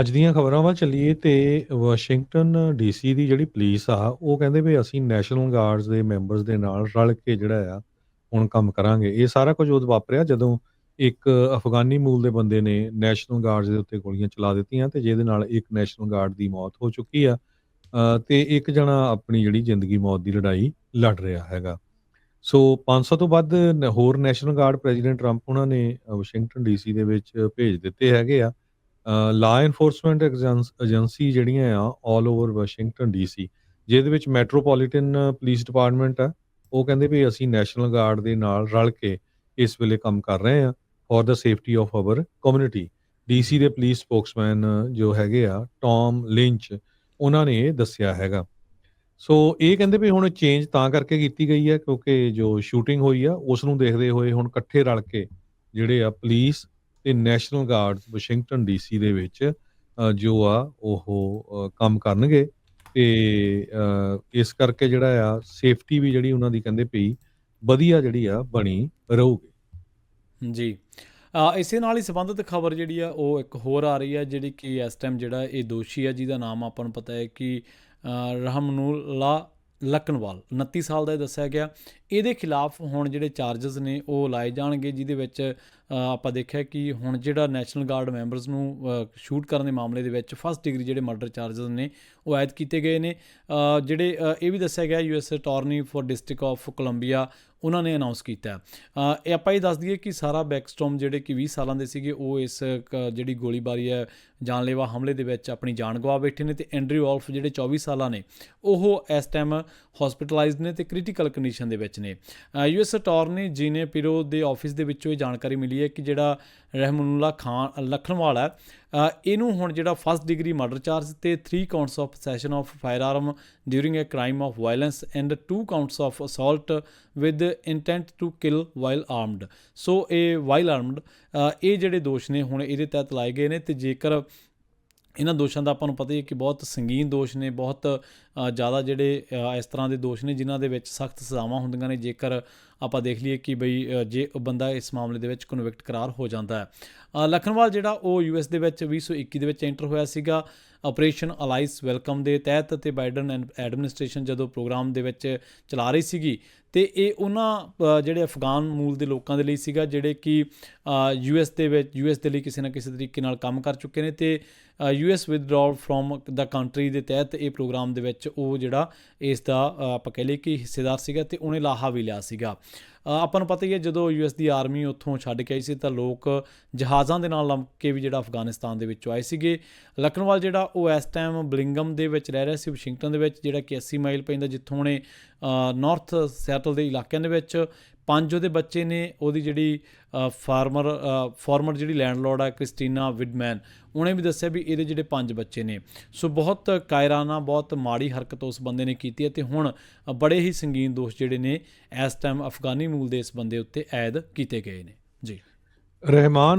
ਅੱਜ ਦੀਆਂ ਖਬਰਾਂ ਵੱਲ ਚੱਲੀਏ ਤੇ ਵਾਸ਼ਿੰਗਟਨ ਡੀਸੀ ਦੀ ਜਿਹੜੀ ਪੁਲਿਸ ਆ ਉਹ ਕਹਿੰਦੇ ਵੀ ਅਸੀਂ ਨੈਸ਼ਨਲ ਗਾਰਡਸ ਦੇ ਮੈਂਬਰਸ ਦੇ ਨਾਲ ਰਲ ਕੇ ਜਿਹੜਾ ਆ ਹੁਣ ਕੰਮ ਕਰਾਂਗੇ। ਇਹ ਸਾਰਾ ਕੁਝ ਉਦੋਂ ਵਾਪਰਿਆ ਜਦੋਂ ਇੱਕ ਅਫਗਾਨੀ ਮੂਲ ਦੇ ਬੰਦੇ ਨੇ ਨੈਸ਼ਨਲ ਗਾਰਡਸ ਦੇ ਉੱਤੇ ਗੋਲੀਆਂ ਚਲਾ ਦਿੱਤੀਆਂ ਤੇ ਜਿਹਦੇ ਨਾਲ ਇੱਕ ਨੈਸ਼ਨਲ ਗਾਰਡ ਦੀ ਮੌਤ ਹੋ ਚੁੱਕੀ ਆ ਅ, ਤੇ ਇੱਕ ਜਣਾ ਆਪਣੀ ਜਿਹੜੀ ਜ਼ਿੰਦਗੀ ਮੌਤ ਦੀ ਲੜਾਈ ਲੜ ਰਿਹਾ ਹੈਗਾ। ਸੋ 500 ਤੋਂ ਵੱਧ ਨ- ਹੋਰ ਨੈਸ਼ਨਲ ਗਾਰਡ ਪ੍ਰੈਜ਼ੀਡੈਂਟ ਟਰੰਪ ਉਹਨਾਂ ਨੇ ਅ, ਵਾਸ਼ਿੰਗਟਨ ਡੀਸੀ ਦੇ ਵਿੱਚ ਭੇਜ ਦਿੱਤੇ ਹੈਗੇ ਆ। ਲਾ ਐਨਫੋਰਸਮੈਂਟ ਏਜੰਸੀ ਜਿਹੜੀਆਂ ਆ 올 ਓਵਰ ਵਾਸ਼ਿੰਗਟਨ ਡੀਸੀ ਜਿਹਦੇ ਵਿੱਚ ਮੈਟਰੋਪੋਲੀਟਨ ਪੁਲਿਸ ਡਿਪਾਰਟਮੈਂਟ ਆ, ਉਹ ਕਹਿੰਦੇ ਵੀ ਅਸੀਂ ਨੈਸ਼ਨਲ ਗਾਰਡ ਦੇ ਨਾਲ ਰਲ ਕੇ ਇਸ ਵੇਲੇ ਕੰਮ ਕਰ ਰਹੇ ਆ for the safety of our community DC ਦੇ ਪੁਲਿਸ ਸਪੋਕਸਮੈਨ ਜੋ ਹੈਗੇ ਆ ਟੌਮ ਲਿੰਚ ਉਹਨਾਂ ਨੇ ਇਹ ਦੱਸਿਆ ਹੈਗਾ। ਸੋ ਇਹ ਕਹਿੰਦੇ ਵੀ ਹੁਣ ਚੇਂਜ ਤਾਂ ਕਰਕੇ ਕੀਤੀ ਗਈ ਹੈ ਕਿਉਂਕਿ ਜੋ ਸ਼ੂਟਿੰਗ ਹੋਈ ਆ ਉਸ ਨੂੰ ਦੇਖਦੇ ਹੋਏ ਹੁਣ ਇਕੱਠੇ ਰਲ ਕੇ ਜਿਹੜੇ ਆ ਪੁਲਿਸ ਤੇ ਨੈਸ਼ਨਲ ਗਾਰਡ ਵਾਸ਼ਿੰਗਟਨ ਡੀਸੀ ਦੇ ਵਿੱਚ ਜੋ ਆ ਉਹ ਕੰਮ ਕਰਨਗੇ ਤੇ ਇਸ ਕਰਕੇ ਜਿਹੜਾ ਆ ਸੇਫਟੀ ਵੀ ਜਿਹੜੀ ਉਹਨਾਂ ਦੀ ਕਹਿੰਦੇ ਪਈ ਵਧੀਆ ਜਿਹੜੀ ਆ ਬਣੀ ਰਹੂਗੀ। ਜੀ। ਇਸੇ ਨਾਲ ਹੀ ਸੰਬੰਧਿਤ ਖਬਰ ਜਿਹੜੀ ਆ ਉਹ ਇੱਕ ਹੋਰ ਆ ਰਹੀ ਹੈ ਜਿਹੜੀ ਕਿ ਇਸ ਟਾਈਮ ਜਿਹੜਾ ਇਹ ਦੋਸ਼ੀ ਆ ਜਿਹਦਾ ਨਾਮ ਆਪਾਂ ਨੂੰ ਪਤਾ ਹੈ ਕਿ ਅ, ਰਹਿਮਨੁੱਲਾ ਲਕਨਵਾਲ 29 ਸਾਲ ਦਾ ਇਹ ਦੱਸਿਆ ਗਿਆ। ਇਹਦੇ ਖਿਲਾਫ ਹੁਣ ਜਿਹੜੇ ਚਾਰजेस ਨੇ, ਉਹ ਲਾਏ ਜਾਣਗੇ, ਜਿਹਦੇ ਵਿੱਚ ਆਪਾਂ ਦੇਖਿਆ ਕਿ ਹੁਣ ਜਿਹੜਾ ਨੈਸ਼ਨਲ ਗਾਰਡ ਮੈਂਬਰਸ ਨੂੰ ਸ਼ੂਟ ਕਰਨ ਦੇ ਮਾਮਲੇ ਦੇ ਵਿੱਚ ਫਸਟ ਡਿਗਰੀ ਜਿਹੜੇ ਮਰਡਰ ਚਾਰजेस ਨੇ, ਉਹ ਐਡ ਕੀਤੇ ਗਏ ਨੇ। ਜਿਹੜੇ ਇਹ ਵੀ ਦੱਸਿਆ ਗਿਆ US attorney for district of Columbia ਉਹਨਾਂ ਨੇ ਅਨਾਉਂਸ ਕੀਤਾ। ਇਹ ਆਪਾਂ ਇਹ ਦੱਸ ਦਈਏ ਕਿ ਸਾਰਾ ਬੈਕਸਟ੍ਰੋਮ ਜਿਹੜੇ ਕਿ 20 ਸਾਲਾਂ ਦੇ ਸੀਗੇ, ਉਹ ਇਸ ਜਿਹੜੀ ਗੋਲੀਬਾਰੀ ਹੈ, ਜਾਨਲੇਵਾ ਹਮਲੇ ਦੇ ਵਿੱਚ ਆਪਣੀ ਜਾਨ ਗਵਾ ਬੈਠੇ ਨੇ ਤੇ ਐਂਡਰੀ ਵੌਲਫ ਜਿਹੜੇ 24 ਸਾਲਾਂ ਨੇ, ਉਹ ਇਸ ਟਾਈਮ ਹਸਪੀਟਲਾਈਜ਼ਡ ਨੇ ਤੇ ਕ੍ਰਿਟੀਕਲ ਕੰਡੀਸ਼ਨ ਦੇ ਵਿੱਚ ਨੇ। ਯੂਐਸ ਅਟਾਰਨੀ ਜੀਨੇ ਪਿਰੋ ਦੇ ਆਫਿਸ ਦੇ ਵਿੱਚੋਂ ਇਹ ਜਾਣਕਾਰੀ ਮਿਲੀ ਹੈ ਕਿ ਜਿਹੜਾ ਰਹਿਮਨੁੱਲਾ ਖਾਨ ਲਖਨਵਾਲ ਹੈ ਇਹਨੂੰ ਹੁਣ ਜਿਹੜਾ ਫਸਟ ਡਿਗਰੀ ਮਰਡਰ ਚਾਰਜ ਤੇ 3 counts of session of firearm during a crime of violence and 2 counts of assault with intent to kill while armed so ਇਹ ਵਾਈਲ ਆਰਮਡ ਇਹ ਜਿਹੜੇ ਦੋਸ਼ ਨੇ, ਹੁਣ ਇਹਦੇ ਤਹਿਤ ਲਾਏ ਗਏ ਨੇ ਤੇ ਜੇਕਰ ਇਹਨਾਂ ਦੋਸ਼ਾਂ ਦਾ ਆਪਾਂ ਨੂੰ ਪਤਾ ਹੀ ਹੈ ਕਿ ਬਹੁਤ ਸੰਗੀਨ ਦੋਸ਼ ਨੇ, ਬਹੁਤ ਜ਼ਿਆਦਾ ਜਿਹੜੇ ਇਸ ਤਰ੍ਹਾਂ ਦੇ ਦੋਸ਼ ਨੇ ਜਿਨ੍ਹਾਂ ਦੇ ਵਿੱਚ ਸਖਤ ਸਜ਼ਾਵਾਂ ਹੁੰਦੀਆਂ ਨੇ, ਜੇਕਰ ਆਪਾਂ ਦੇਖ ਲਈਏ ਕਿ ਬਈ ਜੇ ਬੰਦਾ ਇਸ ਮਾਮਲੇ ਦੇ ਵਿੱਚ ਕਨਵਿਕਟ ਕਰਾਰ ਹੋ ਜਾਂਦਾ ਹੈ। ਲਖਨਵਾਲ ਜਿਹੜਾ ਉਹ ਯੂਐਸ ਦੇ ਵਿੱਚ 2021 ਦੇ ਵਿੱਚ ਐਂਟਰ ਹੋਇਆ ਸੀਗਾ। ਆਪਰੇਸ਼ਨ ਅਲਾਈਸ ਵੈਲਕਮ ਦੇ ਤਹਿਤ ਤੇ ਬਾਈਡਨ ਐਡਮਿਨਿਸਟ੍ਰੇਸ਼ਨ ਜਦੋਂ ਪ੍ਰੋਗਰਾਮ ਦੇ ਵਿੱਚ ਚਲਾ ਰਹੀ ਸੀਗੀ ਤੇ ਇਹ ਉਹਨਾਂ ਜਿਹੜੇ ਅਫਗਾਨ ਮੂਲ ਦੇ ਲੋਕਾਂ ਦੇ ਲਈ ਸੀਗਾ, ਜਿਹੜੇ ਕਿ ਯੂਐਸ ਦੇ ਵਿੱਚ ਯੂਐਸ ਦੇ ਲਈ ਕਿਸੇ ਨਾ ਕਿਸੇ ਤਰੀਕੇ ਨਾਲ ਕੰਮ ਕਰ ਚੁੱਕੇ ਨੇ ਤੇ US withdrawal from the country ਦੇ ਤਹਿਤ ਇਹ ਪ੍ਰੋਗਰਾਮ ਦੇ ਵਿੱਚ ਉਹ ਜਿਹੜਾ ਇਸ ਦਾ ਆਪਾਂ ਕਹਿ ਲਈਏ ਕਿ ਹਿੱਸੇਦਾਰ ਸੀਗਾ ਤੇ ਉਹਨੇ ਲਾਹਾ ਵੀ ਲਿਆ ਸੀਗਾ। ਆਪਾਂ ਨੂੰ ਪਤਾ ਹੀ ਹੈ ਜਦੋਂ ਯੂਐਸ ਦੀ ਆਰਮੀ ਉੱਥੋਂ ਛੱਡ ਕੇ ਆਈ ਸੀ ਤਾਂ ਲੋਕ ਜਹਾਜ਼ਾਂ ਦੇ ਨਾਲ ਲੰਮ ਕੇ ਵੀ ਜਿਹੜਾ ਅਫਗਾਨਿਸਤਾਨ ਦੇ ਵਿੱਚੋਂ ਆਏ ਸੀਗੇ। ਲਖਨਵਾਲ ਜਿਹੜਾ ਉਹ ਇਸ ਟਾਈਮ ਬਲਿੰਗਮ ਦੇ ਵਿੱਚ ਰਹਿ ਰਿਹਾ ਸੀ, ਵਾਸ਼ਿੰਗਟਨ ਦੇ ਵਿੱਚ, ਜਿਹੜਾ ਕਿ 80 ਮਾਈਲ ਪੈਂਦਾ ਜਿੱਥੋਂ ਉਹਨੇ ਨਾਰਥ ਸੈਟਲ ਦੇ ਇਲਾਕਿਆਂ ਦੇ ਵਿੱਚ। ਪੰਜ ਉਹਦੇ ਬੱਚੇ ਨੇ, ਉਹਦੀ ਜਿਹੜੀ ਫਾਰਮਰ ਫਾਰਮਰ ਜਿਹੜੀ ਲੈਂਡਲੋਰਡ ਆ, ਕ੍ਰਿਸਟੀਨਾ ਵਿਡਮੈਨ, ਉਹਨੇ ਵੀ ਦੱਸਿਆ ਵੀ ਇਹਦੇ ਜਿਹੜੇ ਪੰਜ ਬੱਚੇ ਨੇ। ਸੋ ਬਹੁਤ ਕਾਇਰਾਨਾ, ਬਹੁਤ ਮਾੜੀ ਹਰਕਤ ਉਸ ਬੰਦੇ ਨੇ ਕੀਤੀ ਹੈ ਤੇ ਹੁਣ ਬੜੇ ਹੀ ਸੰਗੀਨ ਦੋਸ਼ ਜਿਹੜੇ ਨੇ, ਇਸ ਟਾਈਮ ਅਫਗਾਨੀ ਮੂਲ ਦੇ ਇਸ ਬੰਦੇ ਉੱਤੇ ਐਦ ਕੀਤੇ ਗਏ ਨੇ। ਜੀ। ਰਹਿਮਾਨ